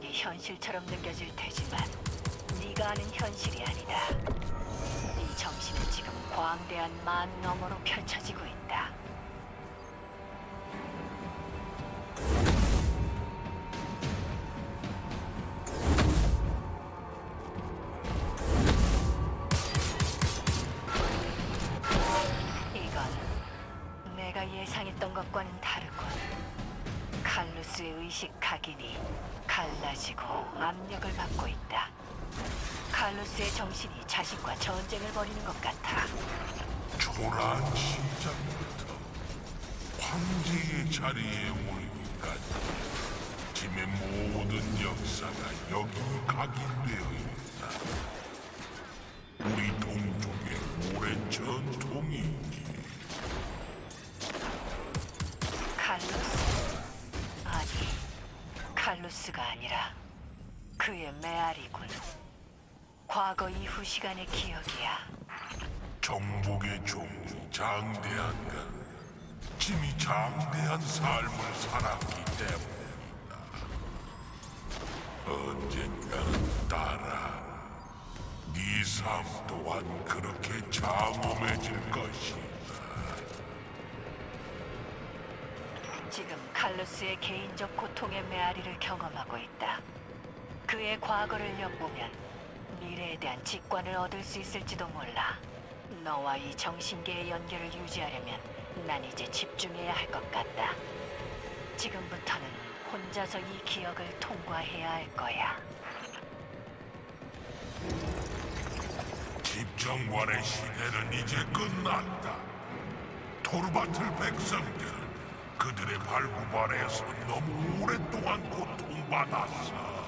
생각이 현실처럼 느껴질 테지만 네가 아는 현실이 아니다. 네 정신은 지금 광대한 만 너머로 펼쳐지고 있다. 짐의 모든 역사가 여기 각인되어 있다. 우리 동족의 오랜 전통이 있지. 칼루스. 아니, 칼루스가 아니라 그의 메아리군. 과거 이후 시간의 기억이야. 정복의 종이 장대한가 짐이 장대한 삶을 살았기 때문이다. 언젠가는 따라 네 삶 또한 그렇게 장엄해질 것이다. 지금 칼루스의 개인적 고통의 메아리를 경험하고 있다. 그의 과거를 엿보면 미래에 대한 직관을 얻을 수 있을지도 몰라. 너와 이 정신계의 연결을 유지하려면 난 이제 집중해야 할 것 같다. 지금부터는 혼자서 이 기억을 통과해야 할 거야. 집정관의 시대는 이제 끝났다. 토르바틀 백성들은 그들의 발구발에서 너무 오랫동안 고통받았어.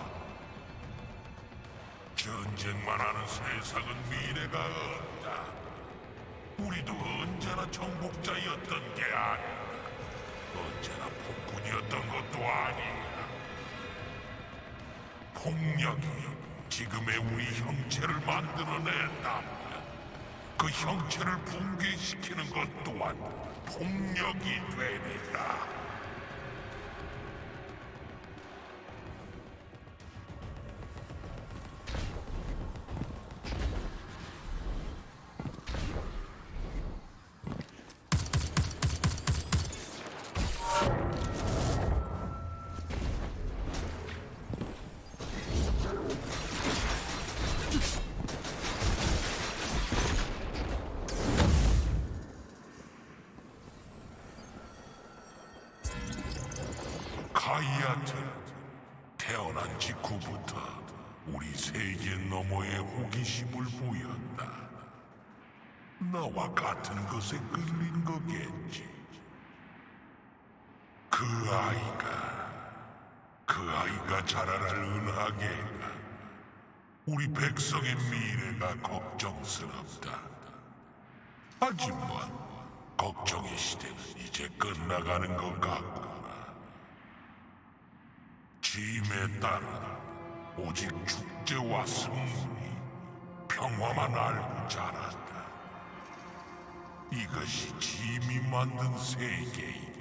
전쟁만 하는 세상은 미래가 없다. 우리도 언제나 정복자였던 게 아니다. 언제나 폭군이었던 것도 아니야. 폭력이 지금의 우리 형체를 만들어낸다면 그 형체를 붕괴시키는 것 또한 폭력이 되리라. 나와 같은 것에 끌린 거겠지. 그 아이가, 그 아이가 자라날 은하계가 우리 백성의 미래가 걱정스럽다. 하지만 걱정의 시대는 이제 끝나가는 것 같구나. 짐에 따라 오직 축제와 승리, 평화만 알고 자란다. 이것이 짐이 만든 세계이다.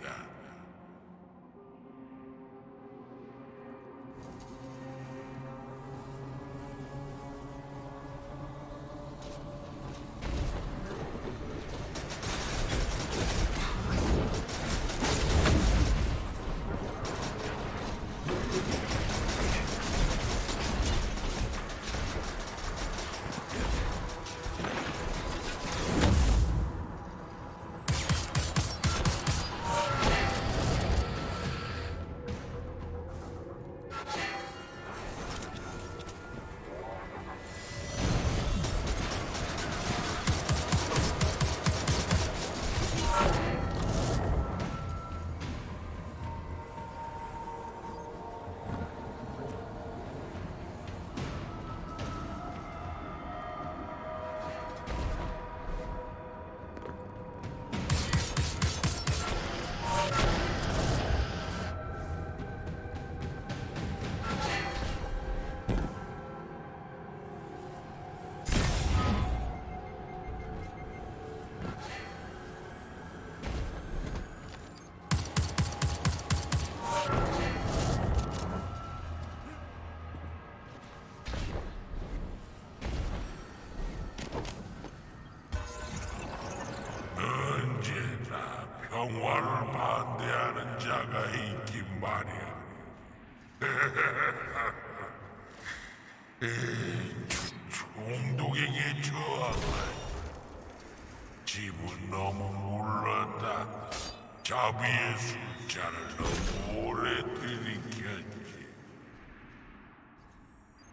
숫자를 너무 오래 들이켰지.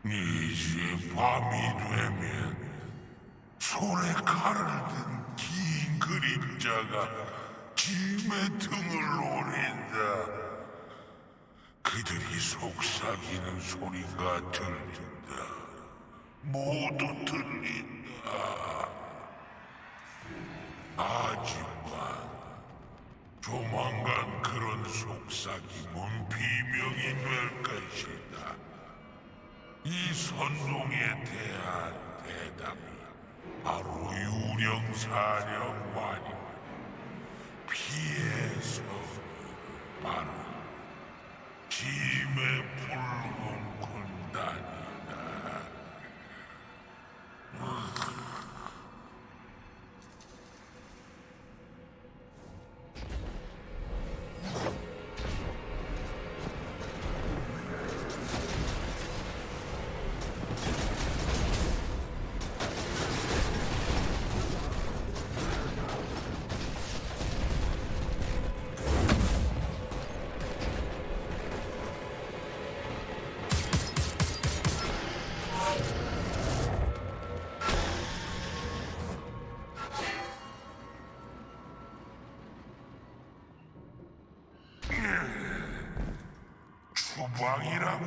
이제 밤이 되면 손에 칼을 든 긴 그림자가 짐의 등을 노린다. 그들이 속삭이는 소리가 들린다. 모두 들린다. 하지만 조만간 그런 속삭임은 비명이 될 것이다. 이 선동에 대한 대답이 바로 유령 사령관이 피해서 바로 짐 주방이라고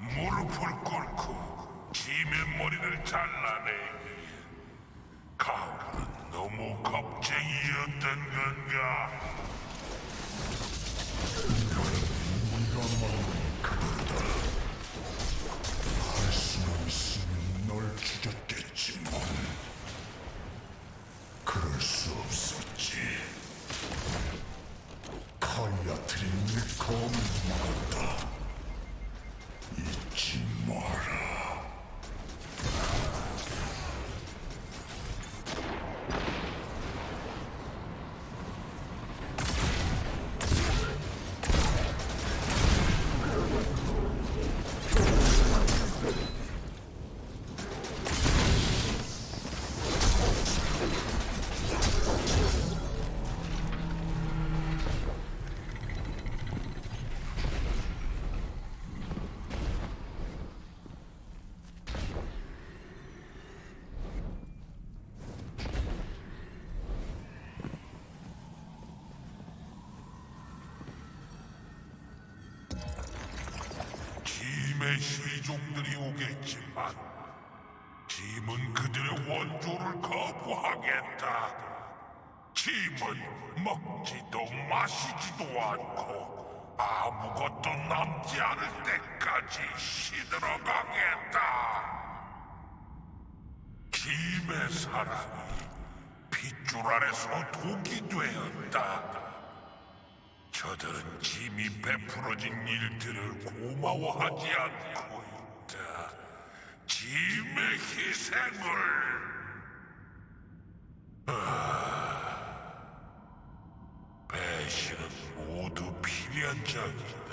무릎을 꿇고 짐의 머리를 잘라내기 가을은 너무 겁쟁이였던 건가? 할 오겠지만 짐은 그들의 원조를 거부하겠다. 짐은 먹지도 마시지도 않고 아무것도 남지 않을 때까지 시들어가겠다. 짐의 사랑이 핏줄 아래서 독이 되었다. 저들은 짐이 베풀어진 일들을 고마워하지 않고 있다. 짐의 희생을 아, 배신은 모두 필연적이다.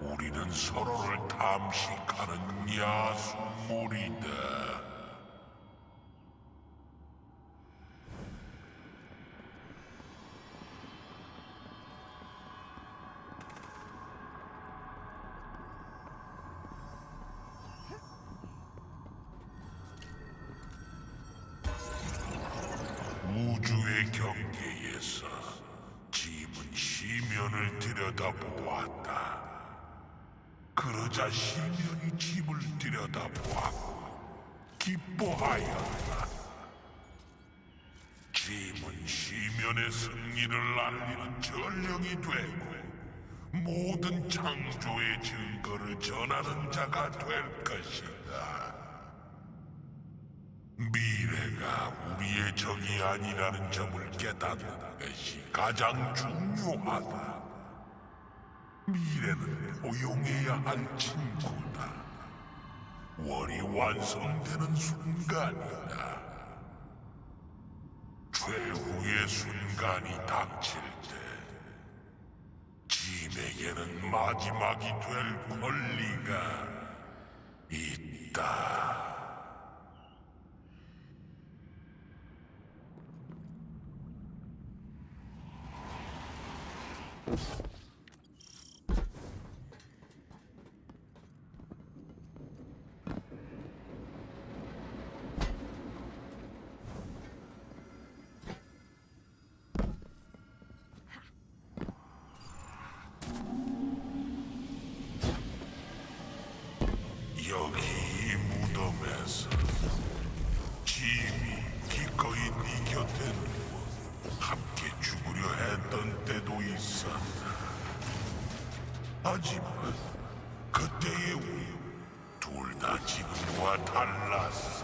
우리는 서로를 탐식하는 야수물이다. 경계에서 짐은 시면을 들여다보았다. 그러자 시면이 짐을 들여다보았고 기뻐하였다. 짐은 시면의 승리를 알리는 전령이 되고 모든 창조의 증거를 전하는 자가 될 것이다. 미래가 우리의 적이 아니라는 점을 깨닫는 것이 가장 중요하다. 미래는 포용해야 할 친구다. 월이 완성되는 순간이다. 최후의 순간이 닥칠 때 제게는 마지막이 될 권리가 있다. 하지만 그때의 우리 둘 다 지금과 달랐어.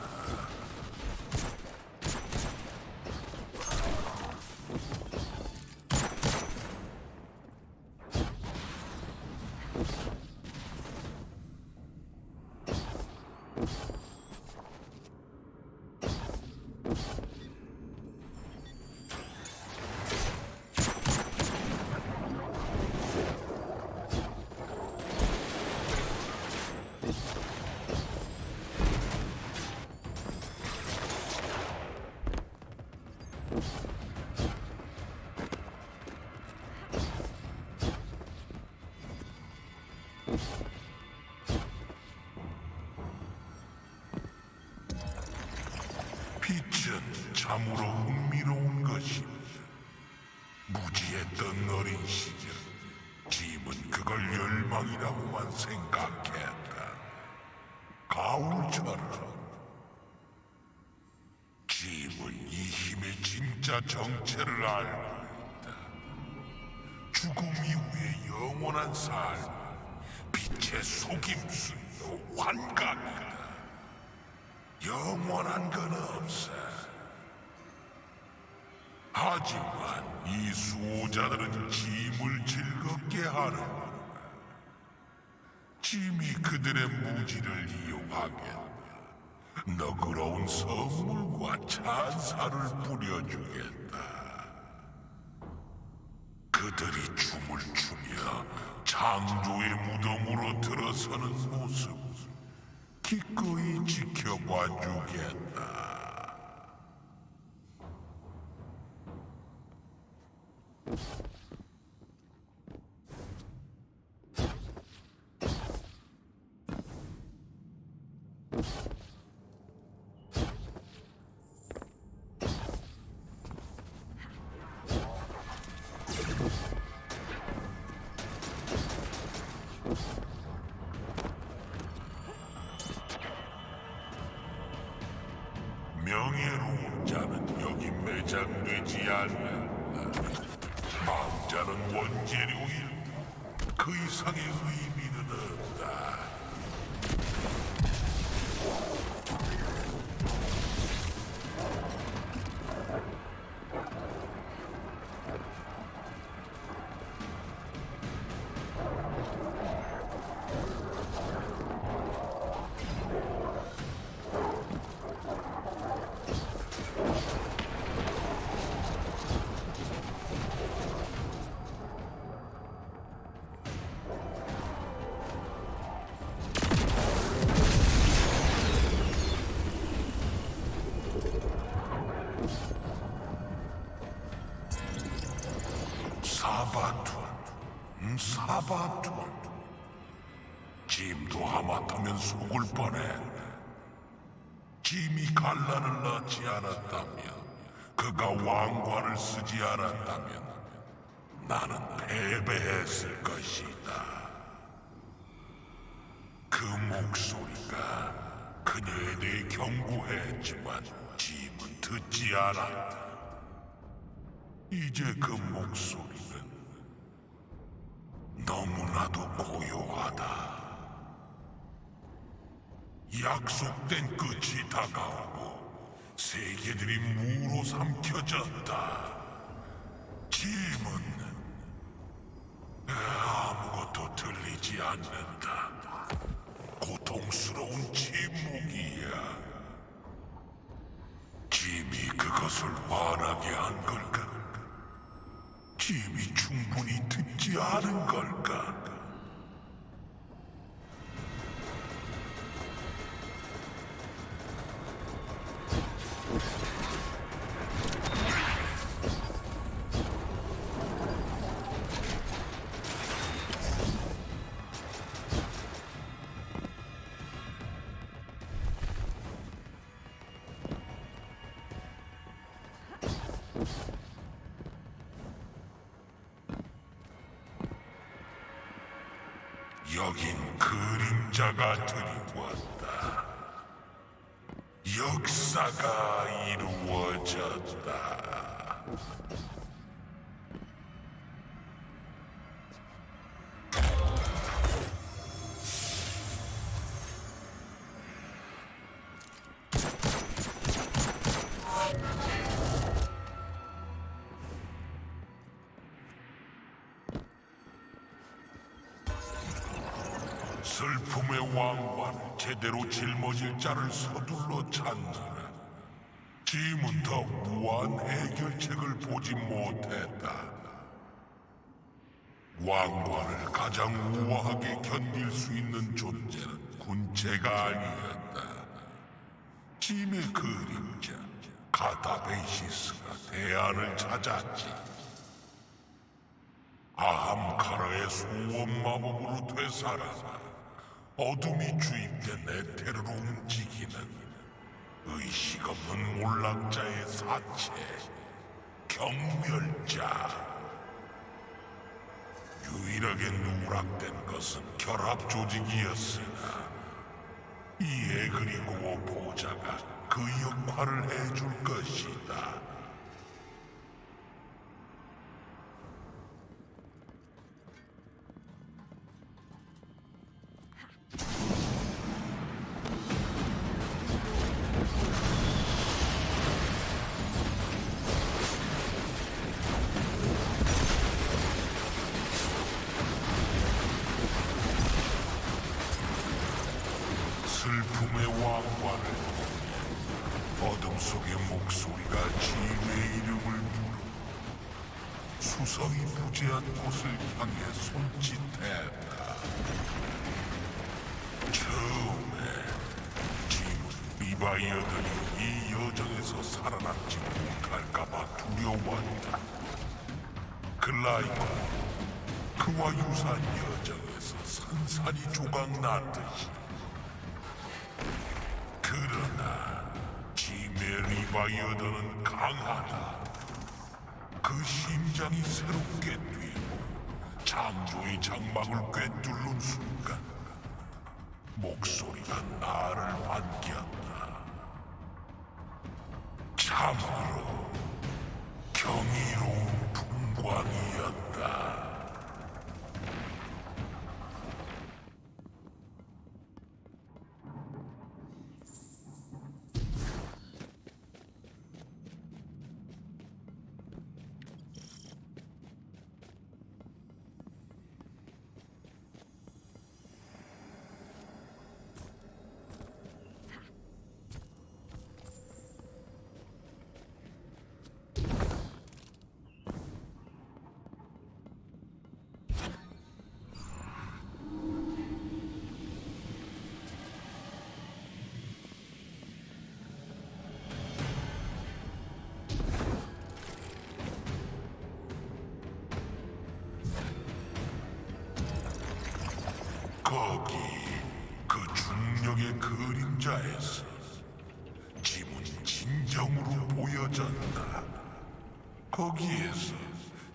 참으로 흥미로운 것입니다. 무지했던 어린 시절, 짐은 그걸 열망이라고만 생각했다. 가울처럼. 짐은 이 힘의 진짜 정체를 알고 있다. 죽음 이후의 영원한 삶, 빛의 속임수요 환각이다. 영원한 건 없어. 하지만 이 수호자들은 짐을 즐겁게 하는 짐이 그들의 무지를 이용하겠다. 너그러운 선물과 찬사를 뿌려주겠다. 그들이 춤을 추며 창조의 무덤으로 들어서는 모습 기꺼이 지켜봐 주겠다. 명예로운 자는 여기 매장되지. 망 자는 원재료일 그 이상의 의미는 없다. 사바툰, 음, 사바툰. 짐도 하마터면 속을 뻔했네. 짐이 갈란을 낳지 않았다면, 그가 왕관을 쓰지 않았다면, 나는 패배했을 것이다. 그 목소리가 그녀에 대해 경고했지만 짐은 듣지 않았다. 이제 그 목소리는 너무나도 고요하다. 약속된 끝이 다가오고 세계들이 무로 삼켜졌다. 짐은 아무것도 들리지 않는다. 고통스러운 침묵이야. 짐이 그것을 화나게 한 걸까? 짐이 충분히 듣지 않은 걸까? 여긴 그림자가 드리웠다. 역사가 이루어졌다. 보지 못했다. 왕관을 가장 우아하게 견딜 수 있는 존재는 군체가 아니었다. 짐의 그림자 가다베이시스가 대안을 찾았지. 아함카라의 소원 마법으로 되살아나 어둠이 주입된 에테르로 움직이는 의식 없는 몰락자의 사체 경멸자 유일하게 누락된 것은 결합 조직이었으나 이에 그리고 보자가 그 역할을 해줄 것이다. 부재한 곳을 향해 손짓했다. 처음에 짐은 리바이어들이 이 여정에서 살아남지 못할까봐 두려웠다. 글라이머 그와 유사한 여정에서 산산이 조각났듯이 그러나 짐의 리바이어더는 강하다. 그 심장이 새롭게 뛰고 창조의 장막을 꿰뚫는 순간 목소리가 나를 반겼다. 참으로 경이로운 풍광이었다. 거기 그 중력의 그림자에서 짐은 진정으로 보여졌다. 거기에서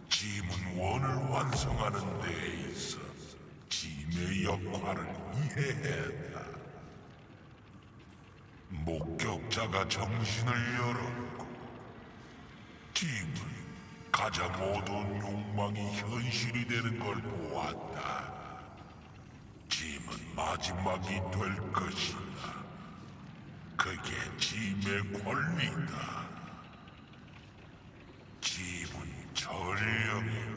짐은 원을 완성하는 데 있어 짐의 역할을 이해했다. 목격자가 정신을 열었고 짐은 가장 어두운 욕망이 현실이 되는 걸 보았다. 마지막이 될 것이다. 그게 짐의 권리다. 짐은 전령이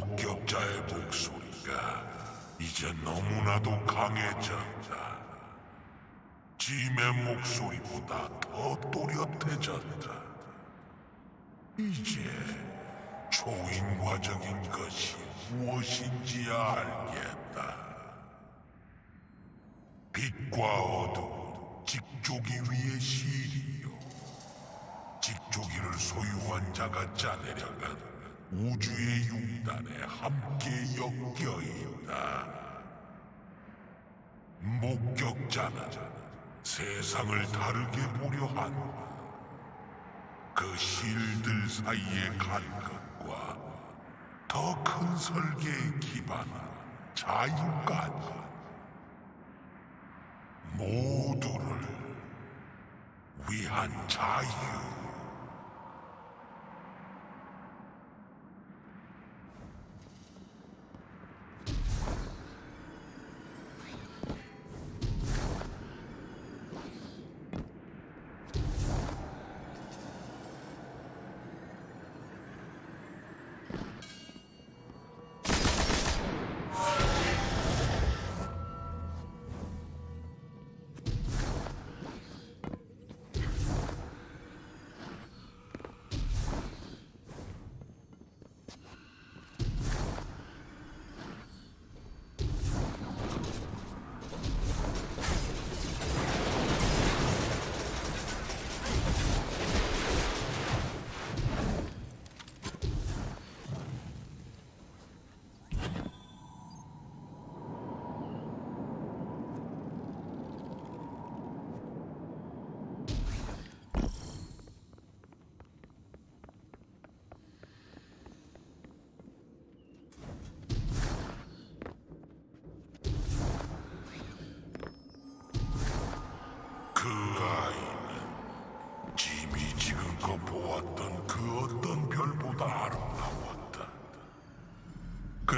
목격자의 목소리가 이제 너무나도 강해졌다. 짐의 목소리보다 더 또렷해졌다. 이제 초인과적인 것이 무엇인지 알겠다. 빛과 어둠, 직조기 위의 실이요. 직조기를 소유한 자가 짜내려간 우주의 융단에 함께 엮여 있다. 목격자는 세상을 다르게 보려 한다. 그 실들 사이에 간 것과 더 큰 설계의 기반, 자유가 모두를 위한 자유.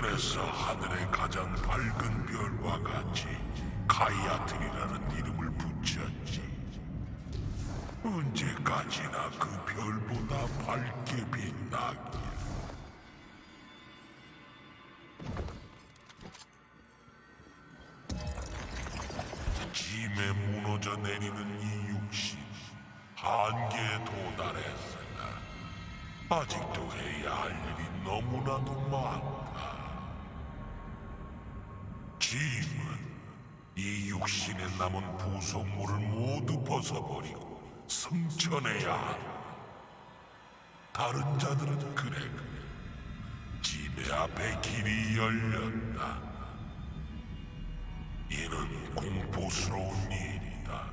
그래서 하늘의 가장 밝은 별과 같이 가이아틀이라는 이름을 붙였지. 언제까지나 그 별보다 밝게 빛나길. 짐은 이 육신에 남은 부속물을 모두 벗어버리고 승천해야 한다. 다른 자들은 그래. 짐의 앞에 길이 열렸다. 이는 공포스러운 일이다.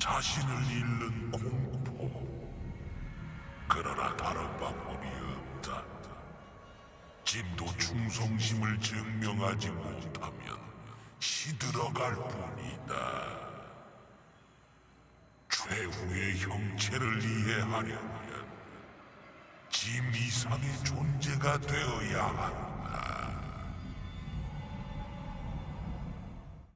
자신을 잃는 공포. 그러나 다른 방법이. 짐도 충성심을 증명하지 못하면 시들어갈 뿐이다. 최후의 형체를 이해하려면 짐 이상의 존재가 되어야 한다.